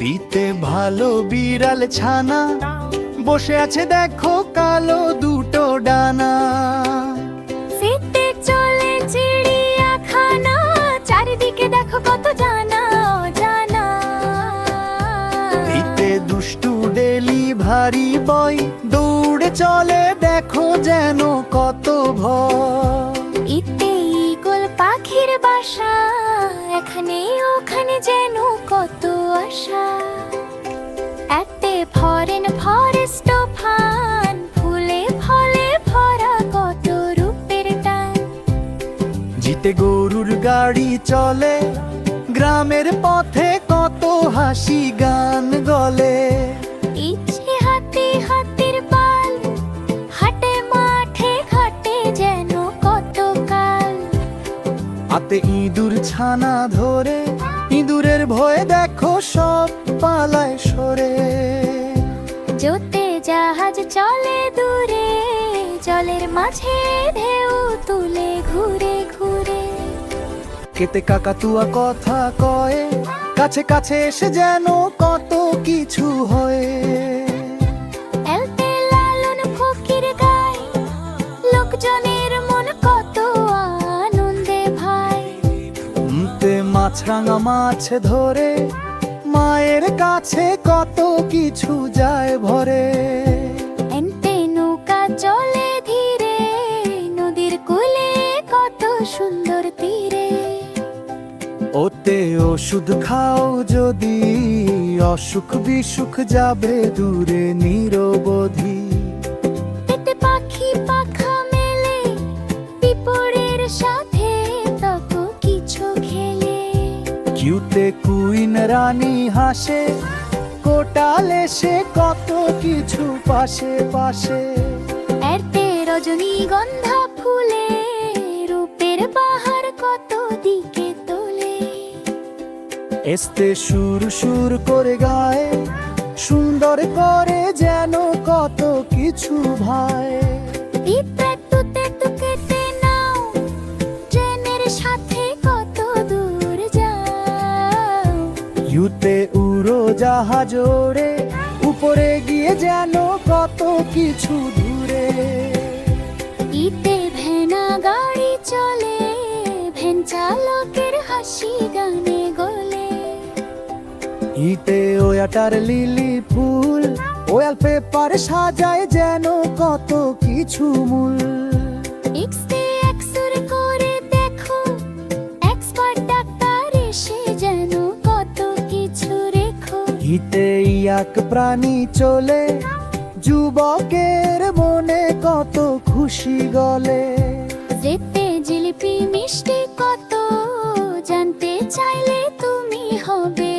ইতে ভালো বিড়াল ছানা। বসে আছে দেখো কালো দুটো ডানা। ফিরতে চলে চিড়িয়াখানা চারিদিকে দেখো কত জানা জানা। ইতে দুষ্টু ডেলিভারি বয় দৌড়ে চলে দেখো যেন কত ভয়। ইতে ইগল পাখির বাসা এখানে ওখানে যেন কত আশা এতে ফরেন ফরেস্ট ফান ফুলে ফলে ভরা কত রূপের টান। জিতে গরুর গাড়ি চলে গ্রামের পথে কত হাসি গান গলে। ইচ্ছে হাতে হাতের পাল হাটে মাঠে ঘাটে যেন কত কাল। হাতে ইঁদুর ছানা ধরে ভয়ে দেখো সব পালায় সরে। জোতে জাহাজ চলে দূরে জলের মাঝে ঢেউ তুলে ঘুরে ঘুরে। কেতে কাকাতুয়া কথা কয় কাছে কাছে এসে যেন কত কিছু হয়। মাছরাঙা মাছ ধরে মায়ের কাছে কত কিছু যায় ভরে। এনতে নৌকা চলে ধীরে নদীর কূলে কত সুন্দর তীরে। ওতে ওষুধ খাও যদি অসুখ বিসুখ যাবে দূরে নিরবধি। কিউতে কুইন রানী হাসে কোটালে সে কত কিছু পাশে পাশে। এরতে রজনীগন্ধা ফুলে রূপের বাহার কত দিকে তোলে। এসতে সুর সুর করে গায় সুন্দর করে যেন কত কিছু ভাই ইউতে উড়ো জাহাজ ওড়ে উপরে গিয়ে যেন কত কিছু দূরে ইতে ভেনা গাড়ি চলে ভেন চালকের হাসি গানে গলে। ইতে ওয়াটার লিলি ফুল ওয়াল পেপার সাজায় যেন কত কিছু মূল। রেখো এক প্রাণী চলে, যুবকের মনে কত খুশি গলে। যেতে জিলিপি মিষ্টি কত, জানতে চাইলে তুমি হবে